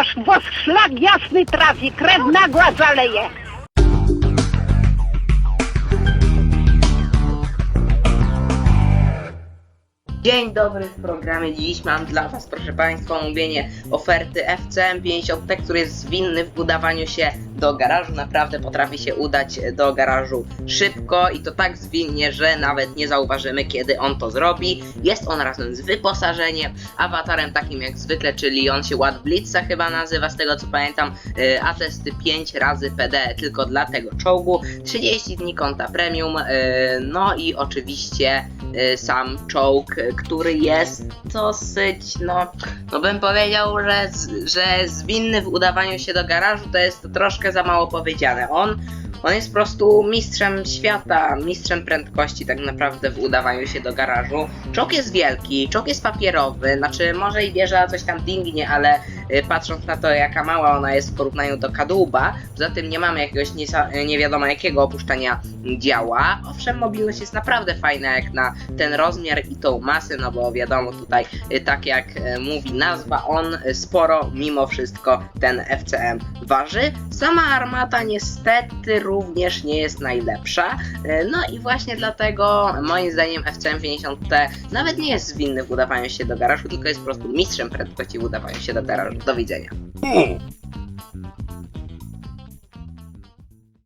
aż was szlak jasny trafi, krew nagła zaleje. Dzień dobry w programie. Dziś mam dla Was, proszę Państwa, omówienie oferty FCM 50T, który jest zwinny w udawaniu się do garażu. Naprawdę potrafi się udać do garażu szybko i to tak zwinnie, że nawet nie zauważymy, kiedy on to zrobi. Jest on razem z wyposażeniem, awatarem takim jak zwykle, czyli on się Ład Blitza chyba nazywa, z tego co pamiętam, y, atesty 5 razy PD tylko dla tego czołgu, 30 dni konta premium, y, no i oczywiście sam czołg, y, który jest dosyć, no, no bym powiedział, że, że zwinny w udawaniu się do garażu to jest troszkę za mało powiedziane. On, on jest po prostu mistrzem świata, mistrzem prędkości tak naprawdę w udawaniu się do garażu. Czołg jest wielki, czołg jest papierowy, znaczy może i wieża coś tam dingnie, ale y, patrząc na to jaka mała ona jest w porównaniu do kadłuba, poza tym nie mamy jakiegoś niesa- nie wiadomo jakiego opuszczania działa. Owszem, mobilność jest naprawdę fajna jak na ten rozmiar i tą masę, no bo wiadomo tutaj, y, tak jak y, mówi nazwa, on y, sporo mimo wszystko ten FCM waży. Sama armata niestety również nie jest najlepsza, no i właśnie dlatego moim zdaniem FCM 50T nawet nie jest zwinny w udawaniu się do garażu, tylko jest po prostu mistrzem prędkości w udawaniu się do garażu. Do widzenia. U,